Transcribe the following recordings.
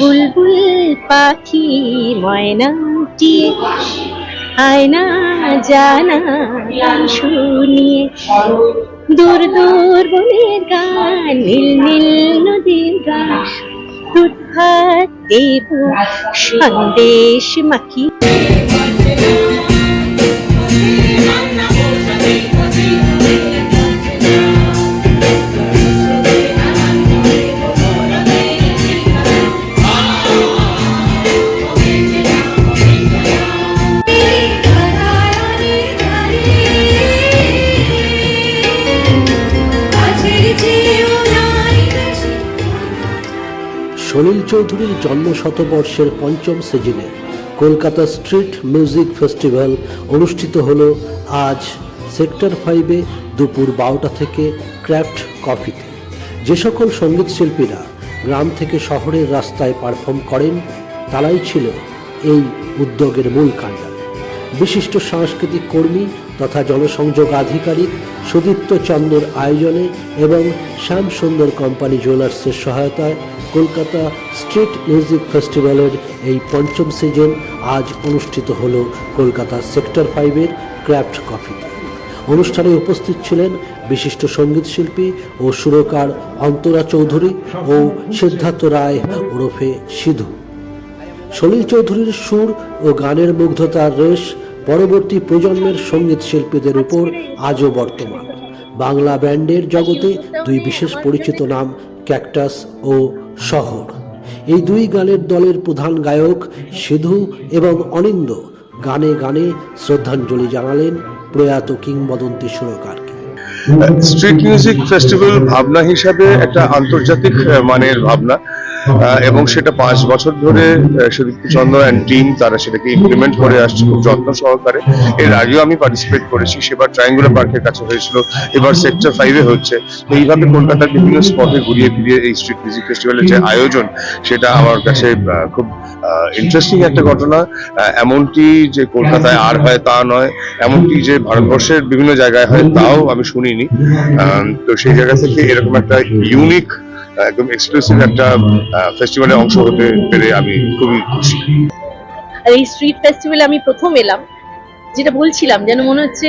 বুলবুল পাখি ময়নাটি আয়না, জানা শুনিয়ে। দূর দূর বনের গান, নীল নীল নদীর গান। দুধ দেব, সন্দেশ মাখি চৌধুরীর জন্ম শতবর্ষের পঞ্চম সিজনে কলকাতা স্ট্রিট মিউজিক ফেস্টিভ্যাল অনুষ্ঠিত হল আজ সেক্টর ফাইভে দুপুর বারোটা থেকে ক্র্যাফট কফিতে। যে সকল সংগীত শিল্পীরা গ্রাম থেকে শহরের রাস্তায় পারফর্ম করেন, তারাই ছিল এই উদ্যোগের মূল কাণ্ডারি বিশিষ্ট সাংস্কৃতিক কর্মী তথা জনসংযোগ আধিকারিক সুদীপ্ত চন্দ্রের আয়োজনে এবং শ্যাম সুন্দর কোম্পানি জুয়েলার্সের সহায়তায় কলকাতা স্ট্রিট মিউজিক ফেস্টিভ্যালের এই পঞ্চম সিজন আজ অনুষ্ঠিত হল কলকাতা সেক্টর ফাইভের ক্র্যাফট কফিতে। অনুষ্ঠানে উপস্থিত ছিলেন বিশিষ্ট সংগীত শিল্পী ও সুরকার অন্তরা চৌধুরী ও সিদ্ধার্থ রায় ওরফে সিধু। সলিল চৌধুরীর সুর ও গানের মুগ্ধতার রেশ পরবর্তী প্রজন্মের সংগীত শিল্পীদের উপর আজও বর্তমান। বাংলা ব্যান্ডের জগতে দুই বিশেষ পরিচিত নাম ক্যাকটাস ও শহর। এই দুই গানের দলের প্রধান গায়ক সিধু এবং অনিন্দ গানে গানে শ্রদ্ধাঞ্জলি জানালেন প্রয়াত কিংবদন্তি সুরকারকে। স্ট্রিট মিউজিক ফেস্টিভ্যাল ভাবনা হিসাবে একটা আন্তর্জাতিক মানের ভাবনা। এবং সেটা পাঁচ বছর ধরে আহ, সুদীপ্ত চন্দ্র অ্যান্ড টিম তারা সেটাকে ইমপ্লিমেন্ট করে আসছে খুব যত্ন সহকারে। এর আগেও আমি পার্টিসিপেট করেছি সেবার ট্রায়াঙ্গুলার পার্কের কাছে হয়েছিল এবার সেক্টর ফাইভে হচ্ছে। তো এইভাবে কলকাতার বিভিন্ন স্পটে ঘুরিয়ে ফিরিয়ে এই স্ট্রিট মিউজিক ফেস্টিভ্যালের যে আয়োজন সেটা আমার কাছে খুব ইন্টারেস্টিং একটা ঘটনা। এমনটি যে কলকাতায় আর হয় তা নয় এমনকি যে ভারতবর্ষের বিভিন্ন জায়গায় হয় তাও আমি শুনিনি। তো সেই জায়গা থেকে এরকম একটা ইউনিক একদম এক্সক্লুসিভ একটা ফেস্টিভ্যালে অংশ হতে পেরে আমি খুবই খুশি। আর এই স্ট্রিট ফেস্টিভ্যালে আমি প্রথম এলাম, যেটা বলছিলাম, যেন মনে হচ্ছে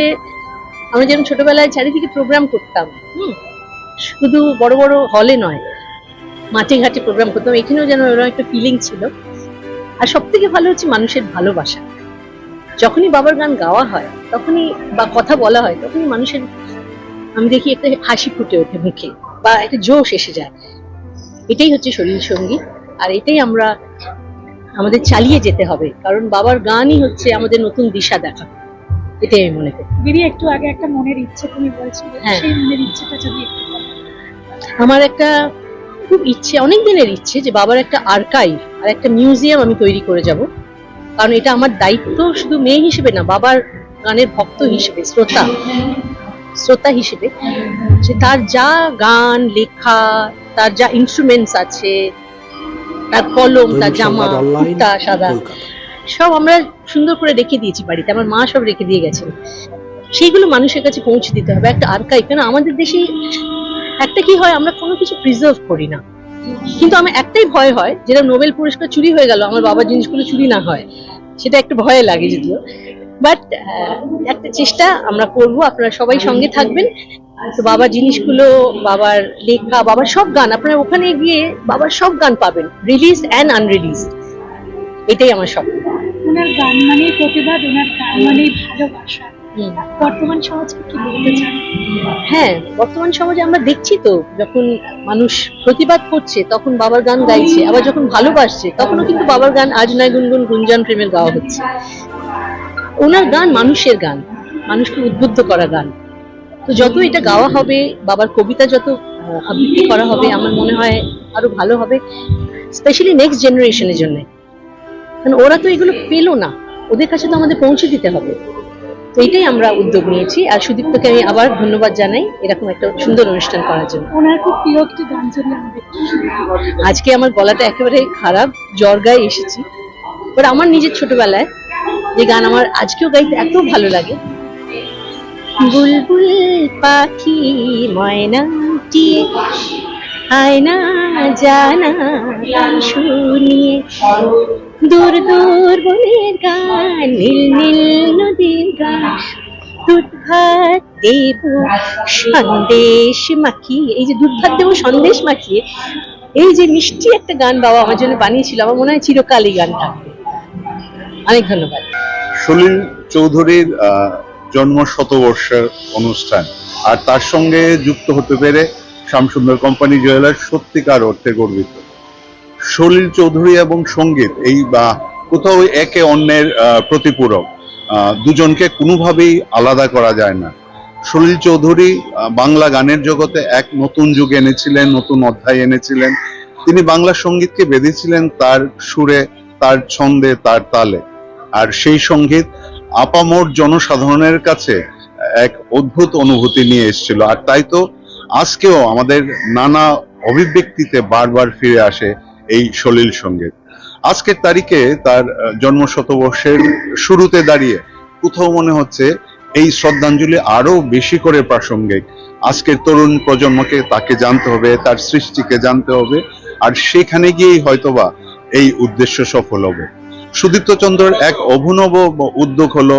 আমরা যেন ছোটবেলায় চারিদিকে প্রোগ্রাম করতাম, হুম? শুধু বড় বড় হলে নয় মাঠে ঘাটে প্রোগ্রাম করতাম, এখানেও যেন ওরকম একটা ফিলিং ছিল। আর সব থেকে ভালো হচ্ছে মানুষের ভালোবাসা। যখনই বাবার গান গাওয়া হয়, তখনই বা কথা বলা হয়, তখনই মানুষের, আমি দেখি একটা হাসি ফুটে ওঠে মুখে, বা একটা জোশ এসে যায়। এটাই হচ্ছে শরীর সংগীত আর এটাই আমরা আমাদের চালিয়ে যেতে হবে কারণ বাবার গানই হচ্ছে আমাদের নতুন দিশা দেখা এটাই আমি মনে করি। দিদি একটু আগে একটা মনের ইচ্ছে তুমি বলছিলে হ্যাঁ। সেই মনের ইচ্ছেটা যদি আমার একটা খুব ইচ্ছে অনেক দিনের ইচ্ছে যে বাবার একটা আর্কাইভ আর একটা মিউজিয়াম আমি তৈরি করে যাব কারণ এটা আমার দায়িত্ব শুধু মেয়ে হিসেবে না বাবার গানের ভক্ত হিসেবে শ্রোতা। শ্রোতা হিসেবে যে তার যা গান লেখা তার যা ইনস্ট্রুমেন্টস আছে তার কলম তার জামা কুর্তা সাদা সব আমরা সুন্দর করে রেখে দিয়েছি বাড়িতে। আমার মা সব রেখে দিয়ে গেছেন। সেইগুলো মানুষের কাছে পৌঁছে দিতে হবে। একটা আর্কাইভ কেন? আমাদের দেশে একটা কি হয় আমরা কোনো কিছু প্রিজার্ভ করি না। কিন্তু আমার একটাই ভয় হয় যেটা নোবেল পুরস্কার চুরি হয়ে গেল আমার বাবার জিনিসগুলো চুরি না হয় সেটা একটু ভয় লাগে যদিও। বাট একটা চেষ্টা আমরা করব আপনারা সবাই সঙ্গে থাকবেন। তো বাবার জিনিসগুলো বাবার লেখা বাবার সব গান আপনারা ওখানে গিয়ে বাবার সব গান পাবেন। রিলিজ অ্যান্ড আনরিলিজড এটাই আমার স্বপ্ন। ওনার গান মানেই প্রতিবাদ ওনার গান মানেই ভালোবাসা। বর্তমান সমাজকে কি বলতে চান? হ্যাঁ বর্তমান সমাজে আমরা দেখছি তো যখন মানুষ প্রতিবাদ করছে তখন বাবার গান গাইছে আবার যখন ভালোবাসছে তখনও কিন্তু বাবার গান আজ নয় গুনগুন গুঞ্জন প্রেমের গাওয়া হচ্ছে। ওনার গান মানুষের গান মানুষকে উদ্বুদ্ধ করা গান। তো যত এটা গাওয়া হবে বাবার কবিতা যত আবৃত্তি করা হবে আমার মনে হয় আরও ভালো হবে স্পেশালি নেক্সট জেনারেশনের জন্য। কারণ ওরা তো এগুলো পেল না ওদের কাছে তো আমাদের পৌঁছে দিতে হবে। তো এটাই আমরা উদ্যোগ নিয়েছি আর সুদীপ্তকে আমি আবার ধন্যবাদ জানাই এরকম একটা সুন্দর অনুষ্ঠান করার জন্য। ওনার খুব প্রিয় একটি গান যদি। আজকে আমার গলাটা একেবারে খারাপ জ্বর গায়ে এসেছি। বাট আমার নিজের ছোটবেলায় যে গান আমার আজকেও গাইতে এত ভালো লাগে। বুলবুল পাখি ময়নাটি হায় না জানা শুনিয়ে দূর দূর বনের গান, নীল নীল নদীর গান দুধ দেব, সন্দেশ মাখিয়ে, এই যে দুধ ভাত দেবো, সন্দেশ মাখিয়ে, এই যে মিষ্টি একটা গান বাবা আমার জন্য বানিয়েছিল, আমার মনে হয় চিরকাল এই গান থাকবে অনেক ধন্যবাদ। সলিল চৌধুরীর জন্ম শতবর্ষের অনুষ্ঠান। আর তার সঙ্গে যুক্ত হতে পেরে শ্যামসুন্দর কোম্পানি জুয়েলার্স সত্যিকার অর্থে গর্বিত। সলিল চৌধুরী এবং সংগীত, এই বা কোথাও একে অন্যের প্রতিপূরক দুজনকে কোনোভাবেই আলাদা করা যায় না। সলিল চৌধুরী বাংলা গানের জগতে এক নতুন যুগ এনেছিলেন, নতুন অধ্যায় এনেছিলেন। তিনি বাংলা সঙ্গীতকে বেঁধেছিলেন তার সুরে, তার ছন্দে, তার তালে। আর সেই সংগীত আপামর জনসাধারণের কাছে এক অদ্ভুত অনুভূতি নিয়ে এসেছিল। আর তাই তো আজকেও আমাদের নানা অভিব্যক্তিতে বারবার ফিরে আসে এই সলিল সংগীত। আজকের তারিখে তার জন্ম শতবর্ষের শুরুতে দাঁড়িয়ে কোথাও মনে হচ্ছে এই শ্রদ্ধাঞ্জলি আরও বেশি করে প্রাসঙ্গিক। আজকের তরুণ প্রজন্মকে তাকে জানতে হবে, তার সৃষ্টিকে জানতে হবে, আর সেখানে গিয়েই হয়তোবা এই উদ্দেশ্য সফল হবে। সুদীপ্ত চন্দ্রের এক অভিনব উদ্যোগ হলো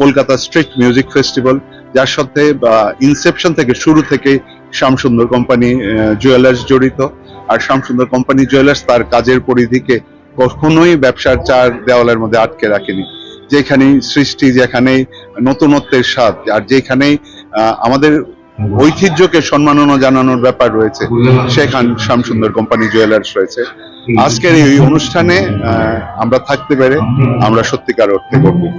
কলকাতা স্ট্রিট মিউজিক ফেস্টিভ্যাল, যার সাথে ইনসেপশন থেকে শুরু থেকে শ্যামসুন্দর কোম্পানি জুয়েলার্স জড়িত। আর শ্যামসুন্দর কোম্পানি জুয়েলার্স তার কাজের পরিধিকে কখনোই ব্যবসার চার দেওয়ালের মধ্যে আটকে রাখেনি। যেখানেই সৃষ্টি, যেখানেই নতুনত্বের স্বাদ, আর যেখানেই আমাদের ঐতিহ্যকে সম্মাননা জানানোর ব্যাপার রয়েছে। সেখান শ্যামসুন্দর কোম্পানি জুয়েলার্স রয়েছে। আজকের এই অনুষ্ঠানে আহ, আমরা থাকতে পেরে আমরা সত্যিকার অর্থে গর্বিত।